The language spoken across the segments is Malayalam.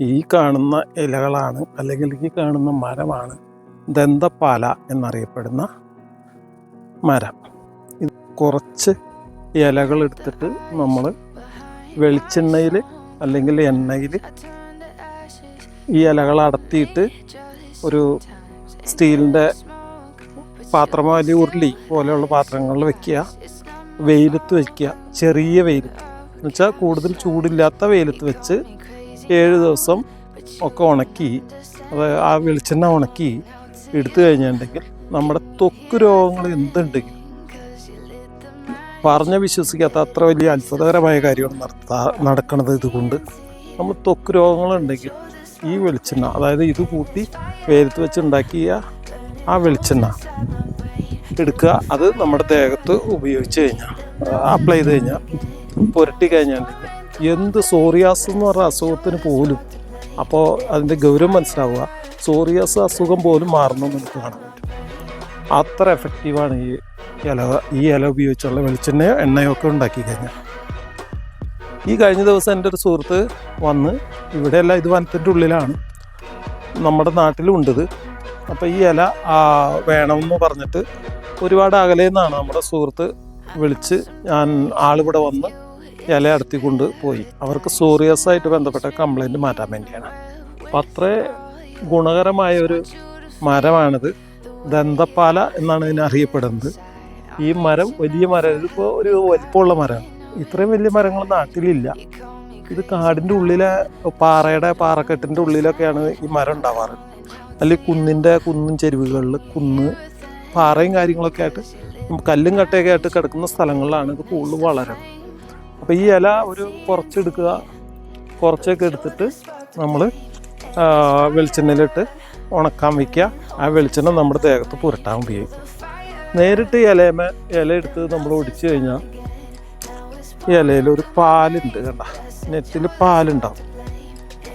ഈ കാണുന്ന ഇലകളാണ് അല്ലെങ്കിൽ ഈ കാണുന്ന മരമാണ് ദന്തപ്പാല എന്നറിയപ്പെടുന്ന മരം. ഇത് കുറച്ച് ഇലകൾ എടുത്തിട്ട് നമ്മൾ വെളിച്ചെണ്ണയിൽ അല്ലെങ്കിൽ എണ്ണയിൽ ഈ ഇലകൾ അടത്തിയിട്ട് ഒരു സ്റ്റീലിന്റെ പാത്രമോ അല്ലെങ്കിൽ ഉരുളി പോലെയുള്ള പാത്രങ്ങളിൽ വെക്കുക. വെയിലത്ത് വയ്ക്കുക ചെറിയ വെയിലത്ത്. എന്നുവെച്ചാൽ കൂടുതൽ ചൂടില്ലാത്ത വെയിലത്ത് വെച്ച് ഏഴ് ദിവസം ഒക്കെ ഉണക്കി അത് ആ വെളിച്ചെണ്ണ ഉണക്കി എടുത്തു കഴിഞ്ഞിട്ടുണ്ടെങ്കിൽ നമ്മുടെ തൊക്ക് രോഗങ്ങൾ എന്തുണ്ടെങ്കിലും പറഞ്ഞ് വിശ്വസിക്കാത്ത അത്ര വലിയ അത്ഭുതകരമായ കാര്യമാണ് നടത്താ നടക്കുന്നത് ഇതുകൊണ്ട്. നമ്മൾ ത്വക്ക് രോഗങ്ങളുണ്ടെങ്കിൽ ഈ വെളിച്ചെണ്ണ അതായത് ഇത് കൂട്ടി വെയിലത്ത് വെച്ച് ഉണ്ടാക്കിയ ആ വെളിച്ചെണ്ണ എടുക്കുക. അത് നമ്മുടെ ദേഹത്ത് ഉപയോഗിച്ച് കഴിഞ്ഞാൽ അപ്ലൈ ചെയ്ത് കഴിഞ്ഞാൽ പുരട്ടി കഴിഞ്ഞിട്ടുണ്ടെങ്കിൽ എന്ത് സോറിയാസ് എന്ന് പറഞ്ഞ അസുഖത്തിന് പോലും അപ്പോൾ അതിന്റെ ഗൗരവം മനസ്സിലാവുക. സോറിയാസ് അസുഖം പോലും മാറണമെന്ന് നമുക്ക് കാണാൻ പറ്റും അത്ര എഫക്റ്റീവാണ് ഈ ഇല ഈ ഇല ഉപയോഗിച്ചുള്ള വെളിച്ചെണ്ണയോ എണ്ണയോ ഒക്കെ ഉണ്ടാക്കി കഴിഞ്ഞാൽ. ഈ കഴിഞ്ഞ ദിവസം എന്റെ ഒരു സുഹൃത്ത് വന്ന് ഇവിടെയല്ല ഇത് വനത്തിന്റെ ഉള്ളിലാണ്. നമ്മുടെ നാട്ടിലും ഉണ്ട് അപ്പോൾ ഈ ഇല വേണമെന്ന് പറഞ്ഞിട്ട് ഒരുപാട് അകലെ നിന്നാണ് നമ്മുടെ സുഹൃത്ത് വിളിച്ച് ഞാൻ ആളിവിടെ വന്ന് ഇല അടുത്തി കൊണ്ട് പോയി അവർക്ക് സോറിയസ് ആയിട്ട് ബന്ധപ്പെട്ട കംപ്ലൈന്റ് മാറ്റാൻ വേണ്ടിയാണ്. അപ്പം അത്ര ഗുണകരമായ ഒരു മരമാണിത്. ദന്തപ്പാല എന്നാണ് ഇതിനെ അറിയപ്പെടുന്നത്. ഈ മരം വലിയ മരം ഇതിപ്പോൾ ഒരു വലിപ്പമുള്ള മരമാണ് ഇത്രയും വലിയ മരങ്ങൾ നാട്ടിലില്ല. ഇത് കാടിന്റെ ഉള്ളിലെ പാറയുടെ പാറക്കെട്ടിന്റെ ഉള്ളിലൊക്കെയാണ് ഈ മരം ഉണ്ടാവാറ്. അല്ലെങ്കിൽ കുന്നിന്റെ കുന്നും ചെരുവുകളിൽ കുന്ന് പാറയും കാര്യങ്ങളൊക്കെ ആയിട്ട് കല്ലും കട്ടയൊക്കെ ആയിട്ട് കിടക്കുന്ന സ്ഥലങ്ങളിലാണ് ഇത് കൂടുതൽ വളരുന്നത്. അപ്പോൾ ഈ ഇല ഒരു കുറച്ചെടുക്കുക. കുറച്ചൊക്കെ എടുത്തിട്ട് നമ്മൾ വെളിച്ചെണ്ണയിലിട്ട് ഉണക്കാൻ വയ്ക്കുക ആ വെളിച്ചെണ്ണ നമ്മുടെ ദേഹത്ത് പുരട്ടാൻ ഉപയോഗിക്കും. നേരിട്ട് ഇലയമ ഇല എടുത്ത് നമ്മൾ ഒടിച്ചു കഴിഞ്ഞാൽ ഇലയിൽ ഒരു പാലുണ്ട് കണ്ട. നെറ്റിൽ പാലുണ്ടാവും.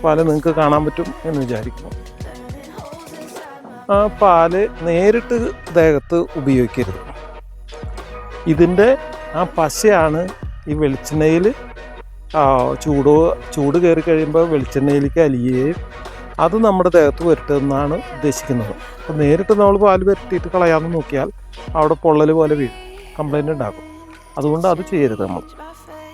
പാൽ നിങ്ങൾക്ക് കാണാൻ പറ്റും എന്ന് വിചാരിക്കുന്നു. ആ പാൽ നേരിട്ട് ദേഹത്ത് ഉപയോഗിക്കരുത്. ഇതിന്റെ ആ പശയാണ് ഈ വെളിച്ചെണ്ണയിൽ ചൂട് ചൂട് കയറി കഴിയുമ്പോൾ വെളിച്ചെണ്ണയിലേക്ക് അലിയുകയും അത് നമ്മുടെ ദേഹത്ത് പുരട്ടുമെന്നാണ് ഉദ്ദേശിക്കുന്നത്. അപ്പോൾ നേരിട്ട് നമ്മൾ പാൽ പുരട്ടിയിട്ട് കളയാമെന്ന് നോക്കിയാൽ അവിടെ പൊള്ളൽ പോലെ വീഴും കംപ്ലൈന്റ് ഉണ്ടാകും. അതുകൊണ്ട് അത് ചെയ്യരുത് നമ്മൾ.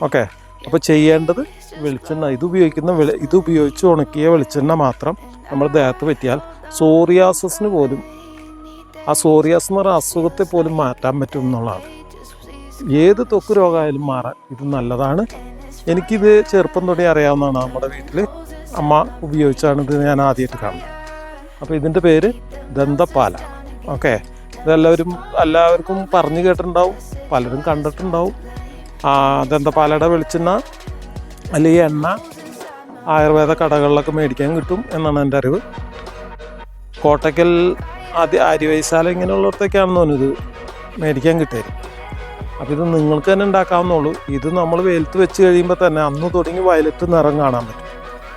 ഓക്കെ? അപ്പോൾ ചെയ്യേണ്ടത് വെളിച്ചെണ്ണ ഇത് ഉപയോഗിക്കുന്ന വെളി ഇത് ഉപയോഗിച്ച് ഉണക്കിയ വെളിച്ചെണ്ണ മാത്രം നമ്മുടെ ദേഹത്ത് പറ്റിയാൽ സോറിയാസസിന് പോലും ആ സോറിയാസ് എന്ന് പറയുന്ന അസുഖത്തെ പോലും മാറ്റാൻ പറ്റും എന്നുള്ളതാണ്. ഏത് തൊക്ക് രോഗമായാലും മാറാൻ ഇത് നല്ലതാണ്. എനിക്കിത് ചെറുപ്പം തൊട്ടേ അറിയാവുന്നതാണ് നമ്മുടെ വീട്ടിൽ അമ്മ ഉപയോഗിച്ചാണ് ഇത് ഞാൻ ആദ്യമായിട്ട് കാണുന്നത്. അപ്പോൾ ഇതിന്റെ പേര് ദന്തപ്പാല. ഓക്കെ? ഇതെല്ലാവരും എല്ലാവർക്കും പറഞ്ഞു കേട്ടിട്ടുണ്ടാവും. പലരും കണ്ടിട്ടുണ്ടാവും. ദന്തപ്പാലയുടെ വെളിച്ചെണ്ണ അല്ലെങ്കിൽ എണ്ണ ആയുർവേദ കടകളിലൊക്കെ മേടിക്കാൻ കിട്ടും എന്നാണ് എന്റെ അറിവ്. കോട്ടയ്ക്കൽ ആദ്യ ആര്യവൈശാല ഇങ്ങനെയുള്ളിടത്തൊക്കെയാണെന്ന് തോന്നുന്നു ഇത് മേടിക്കാൻ കിട്ടുമായിരിക്കും അപ്പോൾ ഇത് നിങ്ങൾക്ക് തന്നെ ഉണ്ടാക്കാവുന്നുള്ളൂ ഇത് നമ്മൾ വെയിലത്ത് വെച്ച് കഴിയുമ്പോൾ തന്നെ അന്ന് തുടങ്ങി വയലറ്റ് നിറം കാണാൻ പറ്റും.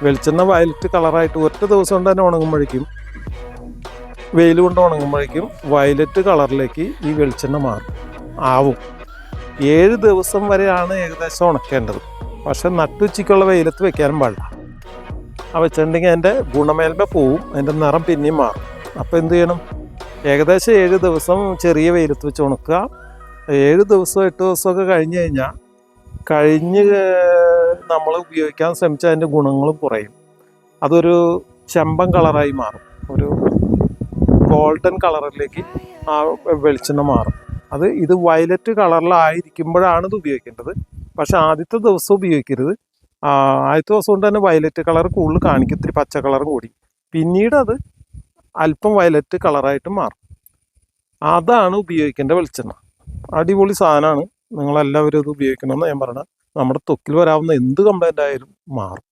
വെളിച്ചെണ്ണ വയലറ്റ് കളറായിട്ട് ഒറ്റ ദിവസം കൊണ്ട് തന്നെ ഉണങ്ങുമ്പോഴേക്കും വെയിൽ കൊണ്ട് ഉണങ്ങുമ്പോഴേക്കും വയലറ്റ് കളറിലേക്ക് ഈ വെളിച്ചെണ്ണ മാറും ആവും. ഏഴ് ദിവസം വരെയാണ് ഏകദേശം ഉണക്കേണ്ടത്. പക്ഷെ നട്ടുച്ചയ്ക്കുള്ള വെയിലത്ത് വെക്കാനും പാടില്ല. ആ വെച്ചിട്ടുണ്ടെങ്കിൽ അതിന്റെ ഗുണമേന്മ പോവും അതിന്റെ നിറം പിന്നെയും മാറും. അപ്പോൾ എന്ത് ചെയ്യണം? ഏകദേശം ഏഴ് ദിവസം ചെറിയ വെയിലത്ത് വെച്ച് ഉണക്കുക. ഏഴ് ദിവസം എട്ട് ദിവസമൊക്കെ കഴിഞ്ഞ് കഴിഞ്ഞാൽ കഴിഞ്ഞ് നമ്മൾ ഉപയോഗിക്കാൻ ശ്രമിച്ച അതിന്റെ ഗുണങ്ങളും കുറയും. അതൊരു ചെമ്പൻ കളറായി മാറും. ഒരു ഗോൾഡൻ കളറിലേക്ക് ആ വെളിച്ചെണ്ണ മാറും. അത് ഇത് വയലറ്റ് കളറിലായിരിക്കുമ്പോഴാണ് ഇത് ഉപയോഗിക്കേണ്ടത്. പക്ഷെ ആദ്യത്തെ ദിവസം ഉപയോഗിക്കരുത്. ആദ്യത്തെ ദിവസം കൊണ്ട് തന്നെ വയലറ്റ് കളർ കൂടുതൽ കാണിക്കും. ഇത്തിരി പച്ച കളർ കൂടി. പിന്നീട് അത് അല്പം വയലറ്റ് കളറായിട്ട് മാറും. അതാണ് ഉപയോഗിക്കേണ്ട വെളിച്ചെണ്ണ. അടിപൊളി സാധനമാണ്. നിങ്ങളെല്ലാവരും ഇത് ഉപയോഗിക്കണമെന്ന് ഞാൻ പറഞ്ഞത്. നമ്മുടെ തൊക്കിൽ വരാവുന്ന എന്ത് കംപ്ലൈന്റ് ആയാലും മാറും.